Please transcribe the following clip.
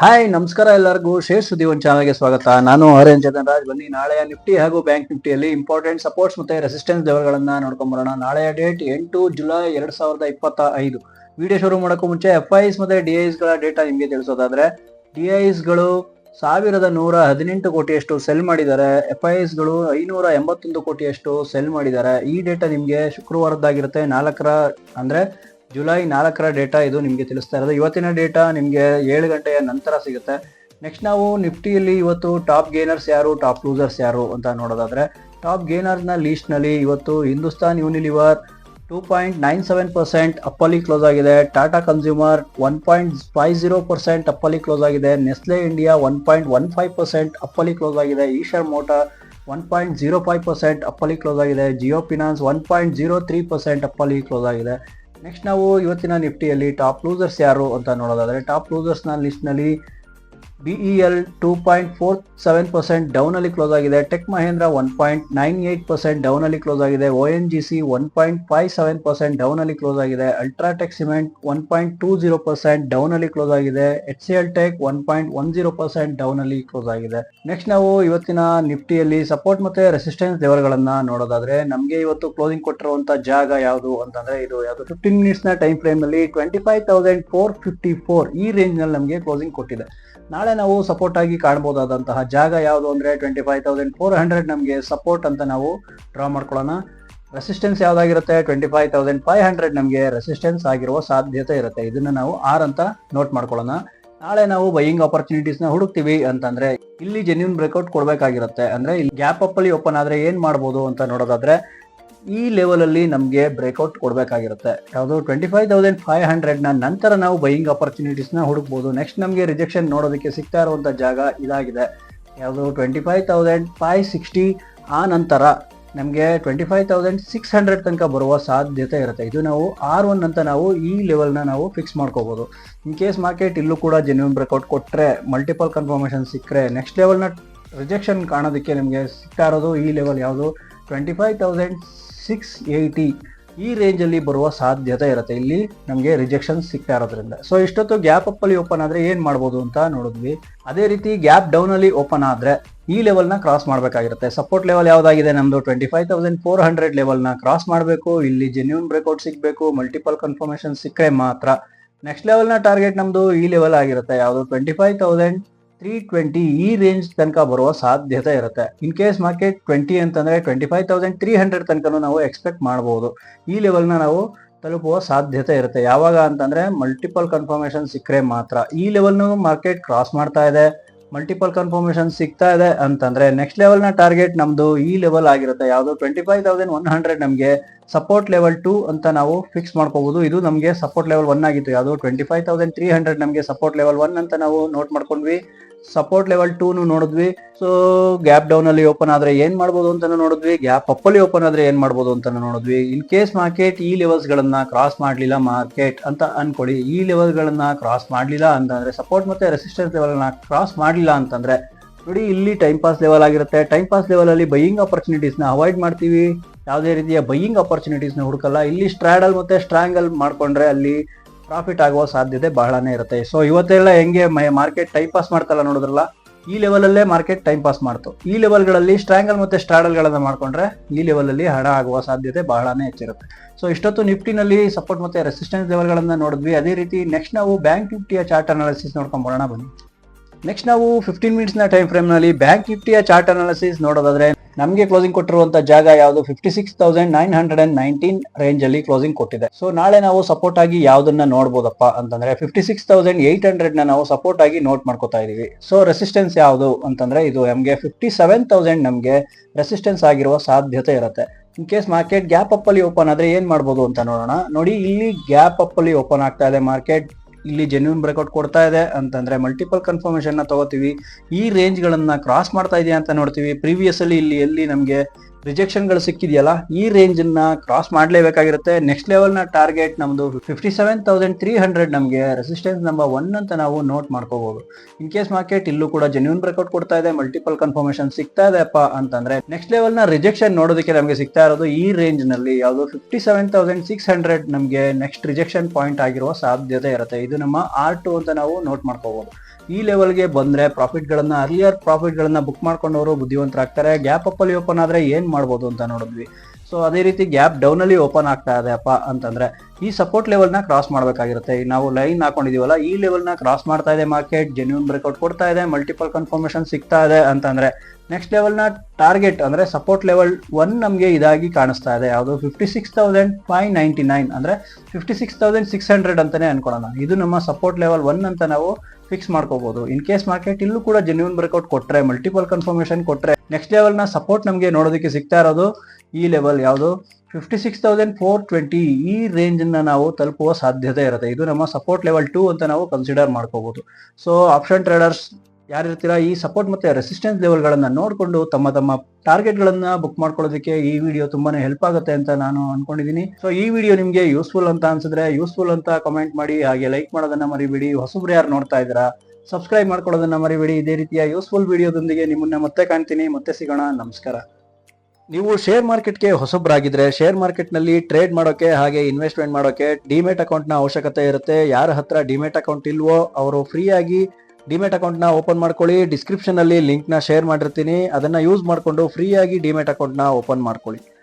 Hi ನಮಸ್ಕಾರ ಎಲ್ಲರಿಗೂ. Share ಸುದ್ದಿ ಒಂದು ಚಾನಲ್ಗೆ ಸ್ವಾಗತ. ನಾನು ಹರೇನ್ ಚೇತನ್ ರಾಜ್ ಬನ್ನಿ ನಾಳೆಯ ನಿಫ್ಟಿ ಹಾಗೂ ಬ್ಯಾಂಕ್ ನಿಫ್ಟಿಯಲ್ಲಿ ಇಂಪಾರ್ಟೆಂಟ್ ಸಪೋರ್ಟ್ಸ್ ಮತ್ತೆ ರೆಸಿಸ್ಟೆನ್ಸ್ ಲೆವೆಲ್ಗಳನ್ನ ನೋಡ್ಕೊಂಬರೋಣ. ನಾಳೆಯ ಡೇಟ್ ಎಂಟು ಜುಲೈ ಎರಡ್ ಸಾವಿರದ ಇಪ್ಪತ್ತ ಐದು ವಿಡಿಯೋ ಶುರು ಮಾಡೋಕ್ಕೂ ಮುಂಚೆ ಎಫ್ ಐಸ್ ಮತ್ತೆ ಡಿ ಗಳ ಡೇಟಾ ನಿಮಗೆ ತಿಳಿಸೋದಾದ್ರೆ ಡಿ ಗಳು ಸಾವಿರದ ನೂರ ಹದಿನೆಂಟು ಕೋಟಿಯಷ್ಟು ಸೆಲ್ ಮಾಡಿದ್ದಾರೆ. ಎಫ್ಗಳು ಐನೂರ ಎಂಬತ್ತೊಂದು ಕೋಟಿಯಷ್ಟು ಸೆಲ್ ಮಾಡಿದ್ದಾರೆ. ಈ ಡೇಟಾ ನಿಮಗೆ ಶುಕ್ರವಾರದ್ದಾಗಿರುತ್ತೆ. ನಾಲ್ಕರ ಅಂದ್ರೆ ಜುಲೈ ನಾಲ್ಕರ ಡೇಟಾ ಇದು ನಿಮಗೆ ತಿಳಿಸ್ತಾ ಇರೋದು. ಇವತ್ತಿನ ಡೇಟಾ ನಿಮಗೆ ಏಳು ಗಂಟೆಯ ನಂತರ ಸಿಗುತ್ತೆ. ನೆಕ್ಸ್ಟ್ ನಾವು ನಿಫ್ಟಿಯಲ್ಲಿ ಇವತ್ತು ಟಾಪ್ ಗೇನರ್ಸ್ ಯಾರು ಟಾಪ್ ಲೂಸರ್ಸ್ ಯಾರು ಅಂತ ನೋಡೋದಾದ್ರೆ ಟಾಪ್ ಗೇನರ್ಸ್ನ ಲೀಸ್ಟ್ನಲ್ಲಿ ಇವತ್ತು Hindustan Unilever two point nine seven percent ಅಪ್ಪಲ್ಲಿ close ಆಗಿದೆ. Tata consumer one point five zero percent ಅಪ್ಪಲ್ಲಿ close ಆಗಿದೆ. Nestle India one point one five percent ಅಪ್ಪಲ್ಲಿ close ಆಗಿದೆ. Eicher motor one point zero five percent ಅಪ್ಪಲ್ಲಿ close ಆಗಿದೆ. Jio finance one point zero three percent ಅಪ್ಪಲ್ಲಿ close ಆಗಿದೆ. Next ನಾವು ಇವತ್ತಿನ ನಿಫ್ಟಿಯಲ್ಲಿ top losers ಯಾರು ಅಂತ ನೋಡೋದಾದರೆ top ಲೂಸರ್ಸ್ನ ಲಿಸ್ಟ್ನಲ್ಲಿ BEL two point four seven percent ಡೌನಲ್ಲಿ close ಆಗಿದೆ. Tech Mahindra one point nine eight percent ಡೌನಲ್ಲಿ close ಆಗಿದೆ. O N G C one point five seven percent ಡೌನಲ್ಲಿ close ಆಗಿದೆ. UltraTech cement one point two zero percent ಡೌನಲ್ಲಿ close ಆಗಿದೆ. H C L tech one point one zero percent ಡೌನಲ್ಲಿ close ಆಗಿದೆ. Next ನಾವು ಇವತ್ತಿನ ನಿಫ್ಟಿಯಲ್ಲಿ support ಮತ್ತೆ resistance ಲೆವೆಲ್ಗಳನ್ನ ನೋಡೋದಾದ್ರೆ ನಮಗೆ ಇವತ್ತು closing ಕೊಟ್ಟಿರುವಂತ ಜಾಗ ಯಾವುದು ಅಂತಂದ್ರೆ ಇದು ಯಾವುದು? ಫಿಫ್ಟೀನ್ ಮಿನಿಟ್ಸ್ನ time ಫ್ರೇಮ್ನಲ್ಲಿ twenty five thousand four fifty four ಈ ರೇಂಜ್ನಲ್ಲಿ ನಮಗೆ ಕ್ಲೋಸಿಂಗ್ ಕೊಟ್ಟಿದೆ. ನಾಳೆ ನಾವು ಸಪೋರ್ಟ್ ಆಗಿ ಕಾಣಬಹುದಾದಂತಹ ಜಾಗ ಯಾವುದು ಅಂದ್ರೆ twenty five thousand four hundred ನಮಗೆ ಸಪೋರ್ಟ್ ಅಂತ ನಾವು ಡ್ರಾ ಮಾಡ್ಕೊಳ್ಳೋಣ. Resistance ಯಾವ್ದಾಗಿರುತ್ತೆ? Twenty five thousand five hundred ನಮಗೆ ರೆಸಿಸ್ಟೆನ್ಸ್ ಆಗಿರುವ ಸಾಧ್ಯತೆ ಇರುತ್ತೆ. ಇದನ್ನ ನಾವು ಆರ್ ಅಂತ ನೋಟ್ ಮಾಡ್ಕೊಳ್ಳೋಣ. ನಾಳೆ ನಾವು ಬೈಯಿಂಗ್ ಆಪರ್ಚುನಿಟೀಸ್ನ ಹುಡುಕ್ತಿವಿ ಅಂತಂದ್ರೆ ಇಲ್ಲಿ ಜೆನ್ಯೂನ್ ಬ್ರೇಕ್ಔಟ್ ಕೊಡಬೇಕಾಗಿರುತ್ತೆ. ಅಂದ್ರೆ ಇಲ್ಲಿ ಗ್ಯಾಪ್ ಅಪ್ ಅಲ್ಲಿ ಓಪನ್ ಆದ್ರೆ ಏನ್ ಮಾಡ್ಬೋದು ಅಂತ ನೋಡೋದಾದ್ರೆ ಈ ಲೆವೆಲಲ್ಲಿ ನಮಗೆ ಬ್ರೇಕ್ಔಟ್ ಕೊಡಬೇಕಾಗಿರುತ್ತೆ. ಯಾವುದು ಟ್ವೆಂಟಿ ಫೈವ್ ತೌಸಂಡ್ ಫೈವ್ ಹಂಡ್ರೆಡ್ನ ನಂತರ ನಾವು ಬೈಯಿಂಗ್ ಅಪರ್ಚುನಿಟೀಸ್ನ ಹುಡುಕ್ಬೋದು. ನೆಕ್ಸ್ಟ್ ನಮಗೆ ರಿಜೆಕ್ಷನ್ ನೋಡೋದಕ್ಕೆ ಸಿಗ್ತಾ ಇರುವಂಥ ಜಾಗ ಇದಾಗಿದೆ. ಯಾವುದು twenty five thousand five sixty ಆ ನಂತರ ನಮಗೆ twenty five thousand six hundred ತನಕ ಬರುವ ಸಾಧ್ಯತೆ ಇರುತ್ತೆ. ಇದು ನಾವು ಆರ್ ಒನ್ ಅಂತ ನಾವು ಈ ಲೆವೆಲ್ನ ನಾವು ಫಿಕ್ಸ್ ಮಾಡ್ಕೋಬಹುದು ಇನ್ ಕೇಸ್ ಮಾರ್ಕೆಟ್ ಇಲ್ಲೂ ಕೂಡ ಜೆನ್ಯೂನ್ ಬ್ರೇಕ್ಔಟ್ ಕೊಟ್ಟರೆ ಮಲ್ಟಿಪಲ್ ಕನ್ಫರ್ಮೇಷನ್ ಸಿಕ್ಕರೆ ನೆಕ್ಸ್ಟ್ ಲೆವೆಲ್ನ ರಿಜೆಕ್ಷನ್ ಕಾಣೋದಕ್ಕೆ ನಿಮಗೆ ಸಿಗ್ತಾ ಇರೋದು ಈ ಲೆವೆಲ್ ಯಾವುದು? Twenty five thousand six eighty ಈ ರೇಂಜಲ್ಲಿ ಬರುವ ಸಾಧ್ಯತೆ ಇರುತ್ತೆ. ಇಲ್ಲಿ ನಮಗೆ ರಿಜೆಕ್ಷನ್ ಸಿಗ್ತಾ ಇರೋದ್ರಿಂದ. ಸೊ ಇಷ್ಟೊತ್ತು ಗ್ಯಾಪ್ ಅಪ್ ಅಲ್ಲಿ ಓಪನ್ ಆದ್ರೆ ಏನು ಮಾಡ್ಬೋದು ಅಂತ ನೋಡಿದ್ವಿ. ಅದೇ ರೀತಿ ಗ್ಯಾಪ್ ಡೌನ್ ಅಲ್ಲಿ ಓಪನ್ ಆದ್ರೆ ಈ ಲೆವೆಲ್ನ ಕ್ರಾಸ್ ಮಾಡಬೇಕಾಗಿರುತ್ತೆ. ಸಪೋರ್ಟ್ ಲೆವೆಲ್ ಯಾವುದಾಗಿದೆ? ನಮ್ಮದು twenty five thousand four hundred ಲೆವೆಲ್ನ cross ಮಾಡಬೇಕು. ಇಲ್ಲಿ ಜೆನ್ಯೂನ್ ಬ್ರೇಕ್ಔಟ್ ಸಿಗಬೇಕು. ಮಲ್ಟಿಪಲ್ ಕನ್ಫರ್ಮೇಷನ್ ಸಿಕ್ಕರೆ ಮಾತ್ರ. ನೆಕ್ಸ್ಟ್ ಲೆವೆಲ್ನ ಟಾರ್ಗೆಟ್ ನಮ್ಮದು ಈ ಲೆವೆಲ್ ಆಗಿರುತ್ತೆ. ಯಾವುದು? Twenty five thousand three twenty ಈ ರೇಂಜ್ ತನಕ ಬರುವ ಸಾಧ್ಯತೆ ಇರುತ್ತೆ. ಇನ್ ಕೇಸ್ ಮಾರ್ಕೆಟ್ ಟ್ವೆಂಟಿ ಅಂತಂದ್ರೆ twenty five thousand three hundred ತನಕ ನಾವು ಎಕ್ಸ್ಪೆಕ್ಟ್ ಮಾಡಬಹುದು ಈ ಲೆವೆಲ್ನ ನಾವು ತಲುಪುವ ಸಾಧ್ಯತೆ ಇರುತ್ತೆ. ಯಾವಾಗ ಅಂತಂದ್ರೆ ಮಲ್ಟಿಪಲ್ ಕನ್ಫರ್ಮೇಶನ್ ಸಿಕ್ಕರೆ ಮಾತ್ರ. ಈ ಲೆವೆಲ್ನು ಮಾರ್ಕೆಟ್ ಕ್ರಾಸ್ ಮಾಡ್ತಾ ಇದೆ. ಮಲ್ಟಿಪಲ್ ಕನ್ಫರ್ಮೇಶನ್ ಸಿಗ್ತಾ ಇದೆ ಅಂತಂದ್ರೆ ನೆಕ್ಸ್ಟ್ ಲೆವೆಲ್ನ ಟಾರ್ಗೆಟ್ ನಮ್ದು ಈ ಲೆವೆಲ್ ಆಗಿರುತ್ತೆ. ಯಾವುದು twenty five thousand one hundred ನಮಗೆ ಸಪೋರ್ಟ್ ಲೆವೆಲ್ ಟು ಅಂತ ನಾವು ಫಿಕ್ಸ್ ಮಾಡ್ಕೋಬಹುದು ಇದು ನಮಗೆ ಸಪೋರ್ಟ್ ಲೆವೆಲ್ ಒನ್ ಆಗಿತ್ತು. ಯಾವುದು twenty five thousand three hundred ನಮಗೆ ಸಪೋರ್ಟ್ ಲೆವೆಲ್ ಒನ್ ಅಂತ ನಾವು ನೋಟ್ ಮಾಡ್ಕೊಂಡ್ವಿ. ಸಪೋರ್ಟ್ ಲೆವೆಲ್ ಟೂನು ನೋಡಿದ್ವಿ. ಸೊ ಗ್ಯಾಪ್ ಡೌನ್ ಅಲ್ಲಿ ಓಪನ್ ಆದ್ರೆ ಏನ್ ಮಾಡ್ಬೋದು ಅಂತ ನೋಡಿದ್ವಿ. ಗ್ಯಾಪ್ ಅಪ್ ಅಲ್ಲಿ ಓಪನ್ ಆದ್ರೆ ಏನ್ ಮಾಡ್ಬೋದು ಅಂತ ನೋಡಿದ್ವಿ. ಇನ್ ಕೇಸ್ ಮಾರ್ಕೆಟ್ ಈ ಲೆವೆಲ್ಸ್ ಗಳನ್ನ ಕ್ರಾಸ್ ಮಾಡ್ಲಿಲ್ಲ ಮಾರ್ಕೆಟ್ ಅಂತ ಅನ್ಕೊಳ್ಳಿ. ಈ ಲೆವೆಲ್ ಗಳನ್ನ ಕ್ರಾಸ್ ಮಾಡ್ಲಿಲ್ಲ ಅಂತಂದ್ರೆ ಸಪೋರ್ಟ್ ಮತ್ತೆ ರೆಸಿಸ್ಟೆನ್ಸ್ ಲೆವೆಲ್ನ ಕ್ರಾಸ್ ಮಾಡ್ಲಿಲ್ಲ ಅಂತಂದ್ರೆ, ನೋಡಿ ಇಲ್ಲಿ ಟೈಮ್ ಪಾಸ್ ಲೆವೆಲ್ ಆಗಿರುತ್ತೆ. ಟೈಮ್ ಪಾಸ್ ಲೆವೆಲ್ ಅಲ್ಲಿ ಬೈಯಿಂಗ್ ಆಪರ್ಚುನಿಟೀಸ್ನ ಅವಾಯ್ಡ್ ಮಾಡ್ತೀವಿ. ಯಾವುದೇ ರೀತಿಯ ಬೈಯಿಂಗ್ ಅಪರ್ಚುನಿಟೀಸ್ನ ಹುಡುಕಲ್ಲ. ಇಲ್ಲಿ ಸ್ಟ್ರಾಡಲ್ ಮತ್ತು ಸ್ಟ್ರಾಂಗಲ್ ಮಾಡ್ಕೊಂಡ್ರೆ ಅಲ್ಲಿ ಪ್ರಾಫಿಟ್ ಆಗುವ ಸಾಧ್ಯತೆ ಬಹಳನೇ ಇರುತ್ತೆ. ಸೊ ಇವತ್ತೆಲ್ಲ ಹೆಂಗೆ ಮಾರ್ಕೆಟ್ ಟೈಮ್ ಪಾಸ್ ಮಾಡ್ತಲ್ಲ ನೋಡಿದ್ರಲ್ಲ? ಈ ಲೆವೆಲಲ್ಲೇ ಮಾರ್ಕೆಟ್ ಟೈಮ್ ಪಾಸ್ ಮಾಡ್ತು. ಈ ಲೆವೆಲ್ಗಳಲ್ಲಿ ಸ್ಟ್ರಾಂಗಲ್ ಮತ್ತು ಸ್ಟ್ರಾಡಲ್ಗಳನ್ನು ಮಾಡ್ಕೊಂಡ್ರೆ ಈ ಲೆವೆಲಲ್ಲಿ ಹಣ ಆಗುವ ಸಾಧ್ಯತೆ ಬಹಳನೇ ಹೆಚ್ಚಿರುತ್ತೆ. ಸೊ ಇಷ್ಟೊತ್ತು ನಿಫ್ಟಿನಲ್ಲಿ ಸಪೋರ್ಟ್ ಮತ್ತು ರೆಸಿಸ್ಟೆನ್ಸ್ ಲೆವೆಲ್ಗಳನ್ನು ನೋಡಿದ್ವಿ. ಅದೇ ರೀತಿ ನೆಕ್ಸ್ಟ್ ನಾವು ಬ್ಯಾಂಕ್ ನಿಫ್ಟಿಯ ಚಾರ್ಟ್ ಅನಾಲಿಸಿಸ್ ನೋಡ್ಕೊಂಡ್ ಬನ್ನಿ. ನೆಕ್ಸ್ಟ್ ನಾವು ಫಿಫ್ಟೀನ್ ಮಿನಿಟ್ಸ್ನ ಟೈಮ್ ಫ್ರೇಮ್ನಲ್ಲಿ ಬ್ಯಾಂಕ್ ನಿಫ್ಟಿಯ ಚಾರ್ಟ್ ಅನಾಲಿಸಿಸ್ ನೋಡೋದಾದ್ರೆ ನಮಗೆ ಕ್ಲೋಸಿಂಗ್ ಕೊಟ್ಟಿರುವಂತ ಜಾಗ ಯಾವುದು? Fifty six thousand nine hundred and nineteen range ಅಲ್ಲಿ ಕ್ಲೋಸಿಂಗ್ ಕೊಟ್ಟಿದೆ. ಸೊ ನಾಳೆ ನಾವು ಸಪೋರ್ಟ್ ಆಗಿ ಯಾವ್ದನ್ನ ನೋಡಬಹುದಪ್ಪ ಅಂತಂದ್ರೆ ಫಿಫ್ಟಿ ಸಿಕ್ಸ್ ತೌಸಂಡ್ ಏಟ್ ಹಂಡ್ರೆಡ್ನ ನಾವು ಸಪೋರ್ಟ್ ಆಗಿ ನೋಟ್ ಮಾಡ್ಕೋತಾ ಇದೀವಿ. ಸೊ ರೆಸಿಸ್ಟೆನ್ಸ್ ಯಾವುದು ಅಂತಂದ್ರೆ ಇದು ನಮಗೆ ಫಿಫ್ಟಿ ಸೆವೆನ್ ತೌಸಂಡ್ ನಮಗೆ ರೆಸಿಸ್ಟೆನ್ಸ್ ಆಗಿರುವ ಸಾಧ್ಯತೆ ಇರುತ್ತೆ. In case market gap up ಅಲ್ಲಿ ಓಪನ್ ಆದ್ರೆ ಏನ್ ಮಾಡ್ಬೋದು ಅಂತ ನೋಡೋಣ. ನೋಡಿ, ಇಲ್ಲಿ ಗ್ಯಾಪ್ ಅಪ್ ಅಲ್ಲಿ ಓಪನ್ ಆಗ್ತಾ ಇದೆ ಮಾರ್ಕೆಟ್ ಇಲ್ಲಿ ಜೆನ್ಯೂನ್ ಬ್ರೇಕ್ಔಟ್ ಕೊಡ್ತಾ ಇದೆ ಅಂತಂದ್ರೆ ಮಲ್ಟಿಪಲ್ ಕನ್ಫರ್ಮೇಶನ್ನ ತಗೋತೀವಿ. ಈ ರೇಂಜ್ ಗಳನ್ನ ಕ್ರಾಸ್ ಮಾಡ್ತಾ ಇದೆಯಾ ಅಂತ ನೋಡ್ತೀವಿ. ಪ್ರೀವಿಯಸ್ ಅಲ್ಲಿ ಇಲ್ಲಿ, ಎಲ್ಲಿ ನಮಗೆ ರಿಜೆಕ್ಷನ್ಗಳು ಸಿಕ್ಕಿದೆಯಲ್ಲ, ಈ ರೇಂಜ್ನ ಕ್ರಾಸ್ ಮಾಡಲೇಬೇಕಾಗಿರುತ್ತೆ. ನೆಕ್ಸ್ಟ್ ಲೆವೆಲ್ನ ಟಾರ್ಗೆಟ್ ನಮ್ದು fifty seven thousand three hundred ನಮಗೆ ರೆಸಿಸ್ಟೆನ್ಸ್ ನಂಬರ್ ಒನ್ ಅಂತ ನಾವು ನೋಟ್ ಮಾಡ್ಕೋಬಹುದು ಇನ್ ಕೇಸ್ ಮಾರ್ಕೆಟ್ ಇಲ್ಲೂ ಕೂಡ ಜೆನ್ಯೂನ್ ಬ್ರೇಕ್ಔಟ್ ಕೊಡ್ತಾ ಇದೆ ಮಲ್ಟಿಪಲ್ ಕನ್ಫರ್ಮೇಶನ್ ಸಿಗ್ತಾ ಇದೆಪ್ಪ ಅಂತಂದ್ರೆ ನೆಕ್ಸ್ಟ್ ಲೆವೆಲ್ನ ರಿಜೆಕ್ಷನ್ ನೋಡೋದಕ್ಕೆ ನಮಗೆ ಸಿಗ್ತಾ ಇರೋದು ಈ ರೇಂಜ್ನಲ್ಲಿ ಯಾವುದು fifty seven thousand six hundred ನಮಗೆ ನೆಕ್ಸ್ಟ್ ರಿಜೆಕ್ಷನ್ ಪಾಯಿಂಟ್ ಆಗಿರುವ ಸಾಧ್ಯತೆ ಇರುತ್ತೆ. ಇದು ನಮ್ಮ ಆರ್ ಟು ಅಂತ ನಾವು ನೋಟ್ ಮಾಡ್ಕೋಬಹುದು ಈ ಲೆವೆಲ್ಗೆ ಬಂದ್ರೆ ಪ್ರಾಫಿಟ್ ಗಳನ್ನ ಅರ್ಲಿಯರ್ ಪ್ರಾಫಿಟ್ ಗಳನ್ನ ಬುಕ್ ಮಾಡ್ಕೊಂಡವರು ಬುದ್ಧಿವಂತರಾಗ್ತಾರೆ. ಗ್ಯಾಪ್ ಅಪ್ ಅಲ್ಲಿ ಓಪನ್ ಆದ್ರೆ ಏನ್ ಮಾಡ್ಬೋದು ಅಂತ ನೋಡಿದ್ವಿ. ಸೊ ಅದೇ ರೀತಿ ಗ್ಯಾಪ್ ಡೌನ್ ಅಲ್ಲಿ ಓಪನ್ ಆಗ್ತಾ ಇದೆ ಅಪ್ಪ ಅಂತಂದ್ರೆ, ಈ ಸಪೋರ್ಟ್ ಲೆವೆಲ್ನ ಕ್ರಾಸ್ ಮಾಡಬೇಕಾಗಿರುತ್ತೆ. ಈಗ ನಾವು ಲೈನ್ ಹಾಕೊಂಡಿದೀವಲ್ಲ, ಈ ಲೆವೆಲ್ನ ಕ್ರಾಸ್ ಮಾಡ್ತಾ ಇದೆ ಮಾರ್ಕೆಟ್ ಜೆನ್ಯೂನ್ ಬ್ರೇಕ್ಔಟ್ ಕೊಡ್ತಾ ಇದೆ ಮಲ್ಟಿಪಲ್ ಕನ್ಫರ್ಮೇಶನ್ ಸಿಗ್ತಾ ಇದೆ ಅಂತಂದ್ರೆ ನೆಕ್ಸ್ಟ್ ಲೆವೆಲ್ನ ಟಾರ್ಗೆಟ್ ಅಂದ್ರೆ ಸಪೋರ್ಟ್ ಲೆವೆಲ್ ಒನ್ ನಮಗೆ ಇದಾಗಿ ಕಾಣಿಸ್ತಾ ಇದೆ. ಯಾವುದು? Fifty six thousand five ninety nine ಅಂದ್ರೆ fifty six thousand six hundred ಅಂತಾನೆ ಅನ್ಕೊಳ್ಳೋಣ. ಇದು ನಮ್ಮ ಸಪೋರ್ಟ್ ಲೆವೆಲ್ ಒನ್ ಅಂತ ನಾವು ಫಿಕ್ಸ್ ಮಾಡ್ಕೋಬಹುದು ಇನ್ ಕೇಸ್ ಮಾರ್ಕೆಟ್ ಇಲ್ಲೂ ಕೂಡ ಜೆನ್ಯೂನ್ ಬ್ರೇಕ್ಔಟ್ ಕೊಟ್ಟರೆ ಮಲ್ಟಿಪಲ್ ಕನ್ಫರ್ಮೇಶನ್ ಕೊಟ್ಟರೆ ನೆಕ್ಸ್ಟ್ ಲೆವೆಲ್ನ ಸಪೋರ್ಟ್ ನಮಗೆ ನೋಡೋದಕ್ಕೆ ಸಿಗ್ತಾ ಇರೋದು ಈ ಲೆವೆಲ್ ಯಾವುದು? Fifty six thousand four twenty ಈ ರೇಂಜ್ನ ನಾವು ತಲುಪುವ ಸಾಧ್ಯತೆ ಇರುತ್ತೆ. ಇದು ನಮ್ಮ ಸಪೋರ್ಟ್ ಲೆವೆಲ್ ಟೂ ಅಂತ ನಾವು ಕನ್ಸಿಡರ್ ಮಾಡ್ಕೋಬಹುದು ಸೊ ಆಪ್ಷನ್ ಟ್ರೇಡರ್ಸ್ ಯಾರಿರ್ತೀರಾ, ಈ ಸಪೋರ್ಟ್ ಮತ್ತೆ ರೆಸಿಸ್ಟೆನ್ಸ್ ಲೆವೆಲ್ಗಳನ್ನು ನೋಡಿಕೊಂಡು ತಮ್ಮ ತಮ್ಮ ಟಾರ್ಗೆಟ್ಗಳನ್ನು ಬುಕ್ ಮಾಡ್ಕೊಳ್ಳೋದಕ್ಕೆ ಈ ವಿಡಿಯೋ ತುಂಬಾನೇ ಹೆಲ್ಪ್ ಆಗುತ್ತೆ ಅಂತ ನಾನು ಅನ್ಕೊಂಡಿದೀನಿ. ಸೊ ಈ ವಿಡಿಯೋ ನಿಮಗೆ ಯೂಸ್ಫುಲ್ ಅಂತ ಅನ್ಸಿದ್ರೆ ಯೂಸ್ಫುಲ್ ಅಂತ ಕಮೆಂಟ್ ಮಾಡಿ, ಹಾಗೆ ಲೈಕ್ ಮಾಡೋದನ್ನ ಮರಿಬೇಡಿ. ಹೊಸಬ್ರು ಯಾರು ನೋಡ್ತಾ ಇದ್ದೀರಾ ಸಬ್ಸ್ಕ್ರೈಬ್ ಮಾಡ್ಕೊಳ್ಳೋದನ್ನ ಮರಿಬೇಡಿ. ಇದೇ ರೀತಿಯ ಯೂಸ್ಫುಲ್ ವಿಡಿಯೋದೊಂದಿಗೆ ನಿಮ್ಮನ್ನ ಮತ್ತೆ ಕಾಣ್ತೀನಿ. ಮತ್ತೆ ಸಿಗೋಣ. ನಮಸ್ಕಾರ. ನೀವು ಶೇರ್ ಮಾರ್ಕೆಟ್ಗೆ ಹೊಸಬ್ರಾಗಿದ್ರೆ ಶೇರ್ ಮಾರ್ಕೆಟ್ನಲ್ಲಿ ಟ್ರೇಡ್ ಮಾಡೋಕೆ, ಹಾಗೆ ಇನ್ವೆಸ್ಟ್ಮೆಂಟ್ ಮಾಡೋಕೆ ಡಿಮೆಟ್ ಅಕೌಂಟ್ನ ಅವಶ್ಯಕತೆ ಇರುತ್ತೆ. ಯಾರ ಹತ್ರ ಡಿಮೆಟ್ ಅಕೌಂಟ್ ಇಲ್ವೋ, ಅವರು ಫ್ರೀಯಾಗಿ ಡಿಮೆಟ್ ಅಕೌಂಟ್ನ ಓಪನ್ ಮಾಡ್ಕೊಳ್ಳಿ. ಡಿಸ್ಕ್ರಿಪ್ಷನ್ ಲಿಂಕ್ನ ಶೇರ್ ಮಾಡಿರ್ತೀನಿ. ಅದನ್ನ ಯೂಸ್ ಮಾಡ್ಕೊಂಡು ಫ್ರೀಯಾಗಿ ಡಿಮೆಟ್ ಅಕೌಂಟ್ನ ಓಪನ್ ಮಾಡ್ಕೊಳ್ಳಿ.